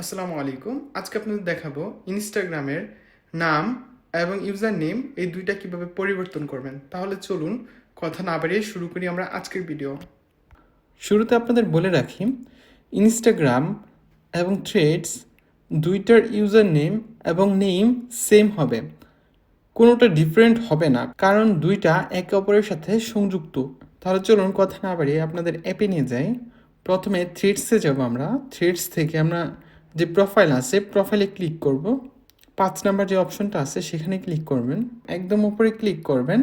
আসসালামু আলাইকুম। আজকে আপনাদের দেখাবো ইনস্টাগ্রামের নাম এবং ইউজার নেম এই দুইটা কীভাবে পরিবর্তন করবেন। তাহলে চলুন কথা না বাড়িয়ে শুরু করি আমরা আজকের ভিডিও। শুরুতে আপনাদের বলে রাখি, ইনস্টাগ্রাম এবং থ্রেডস দুইটার ইউজার নেম এবং নেম সেম হবে। কোনোটা ডিফারেন্ট হবে না, কারণ দুইটা একে অপরের সাথে সংযুক্ত। তাহলে চলুন কথা না বাড়িয়ে আপনাদের অ্যাপে নিয়ে যাই। প্রথমে থ্রেডসে যাব আমরা। থ্রেডস থেকে আমরা যে প্রোফাইল আছে প্রোফাইলে ক্লিক করব। পাঁচ নাম্বার যে অপশনটা আছে, সেখানে ক্লিক করবেন। একদম উপরে ক্লিক করবেন।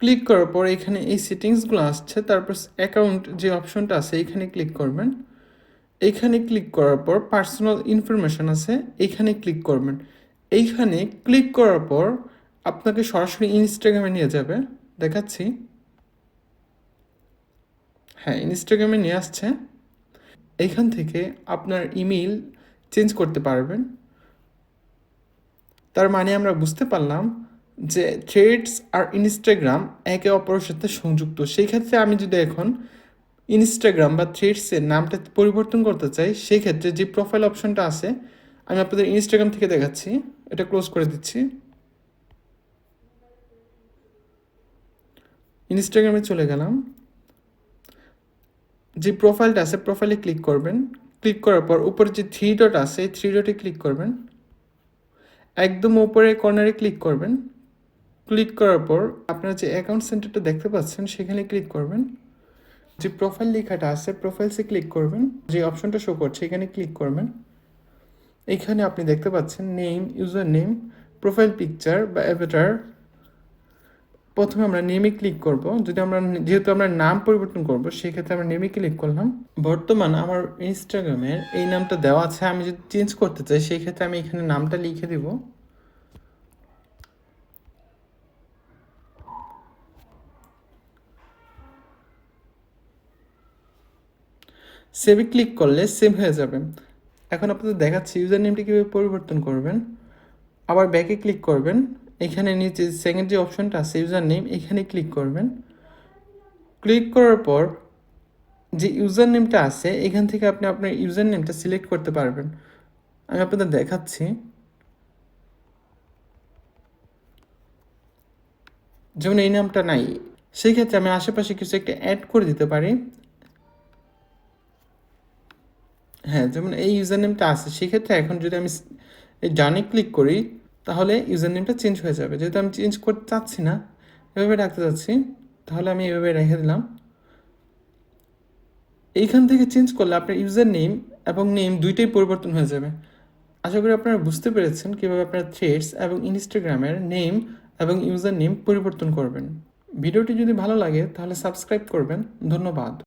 ক্লিক করার পর এখানে এই সেটিংসগুলো আসছে, তারপর অ্যাকাউন্ট যে অপশনটা আছে, এখানে ক্লিক করবেন। এইখানে ক্লিক করার পর পার্সোনাল ইনফরমেশন আছে এইখানে ক্লিক করবেন। এইখানে ক্লিক করার পর আপনাকে সরাসরি ইনস্টাগ্রামে নিয়ে যাবে। দেখাচ্ছি। হ্যাঁ ইনস্টাগ্রামে নিয়ে আসছে। এইখান থেকে আপনার ইমেল চেঞ্জ করতে পারবেন। তার মানে আমরা বুঝতে পারলাম যে থ্রেডস আর ইনস্টাগ্রাম একে অপরের সাথে সংযুক্ত। সেই ক্ষেত্রে আমি যদি এখন ইনস্টাগ্রাম বা থ্রেডসের নামটা পরিবর্তন করতে চাই, সেই ক্ষেত্রে যে প্রোফাইল অপশনটা আছে, আমি আপনাদের ইনস্টাগ্রাম থেকে দেখাচ্ছি। এটা ক্লোজ করে দিচ্ছি। ইনস্টাগ্রামে চলে গেলাম। যে প্রোফাইলটা আছে প্রোফাইলে ক্লিক করবেন। ক্লিক করার পর উপরে যে থ্রি ডট আছে, এই থ্রি ডটে ক্লিক করবেন। একদম উপরে কর্নারে ক্লিক করবেন। ক্লিক করার পর আপনারা যে অ্যাকাউন্ট সেন্টারটা দেখতে পাচ্ছেন, সেখানে ক্লিক করবেন। যে প্রোফাইল লেখাটা আছে প্রোফাইলসে ক্লিক করবেন। যে অপশনটা শো করছে, এখানে ক্লিক করবেন। এখানে আপনি দেখতে পাচ্ছেন name user name profile picture বা অ্যাভেটার প্রথমে আমরা নেমে ক্লিক করব। যদি আমরা যেহেতু আমরা নাম পরিবর্তন করব, সেক্ষেত্রে আমরা নেমে ক্লিক করলাম। বর্তমান আমার ইনস্টাগ্রামের এই নামটা দেওয়া আছে, আমি যদি চেঞ্জ করতে চাই সেই ক্ষেত্রে আমি এখানে নামটা লিখে দিব। সেভে ক্লিক করলে সেভ হয়ে যাবে। এখন আপনাদের দেখাচ্ছি ইউজার নেমটি কীভাবে পরিবর্তন করবেন। আবার ব্যাকে ক্লিক করবেন। এখানে নিচে সেকেন্ড যে অপশনটা আছে ইউজার নেম এখানে ক্লিক করবেন। ক্লিক করার পর যে ইউজার নেমটা আছে, এখান থেকে আপনি আপনার ইউজার নেমটা সিলেক্ট করতে পারবেন। আমি আপনাদের দেখাচ্ছি। যেমন এই নামটা নাই সেই ক্ষেত্রে আমি আশেপাশে কিছু একটা অ্যাড করে দিতে পারি। হ্যাঁ যেমন এই ইউজার নেমটা আছে, সেক্ষেত্রে এখন যদি আমি এই ডানে ক্লিক করি তাহলে ইউজার নেমটা চেঞ্জ হয়ে যাবে। যেহেতু আমি চেঞ্জ করতে চাচ্ছি না, এভাবে রাখতে চাচ্ছি, তাহলে আমি এভাবে রেখে দিলাম। এইখান থেকে চেঞ্জ করলে আপনার ইউজার নেম এবং নেম দুইটাই পরিবর্তন হয়ে যাবে। আশা করি আপনারা বুঝতে পেরেছেন কীভাবে আপনারা থ্রেডস এবং ইনস্টাগ্রামের নেম এবং ইউজার নেম পরিবর্তন করবেন। ভিডিওটি যদি ভালো লাগে, তাহলে সাবস্ক্রাইব করবেন। ধন্যবাদ।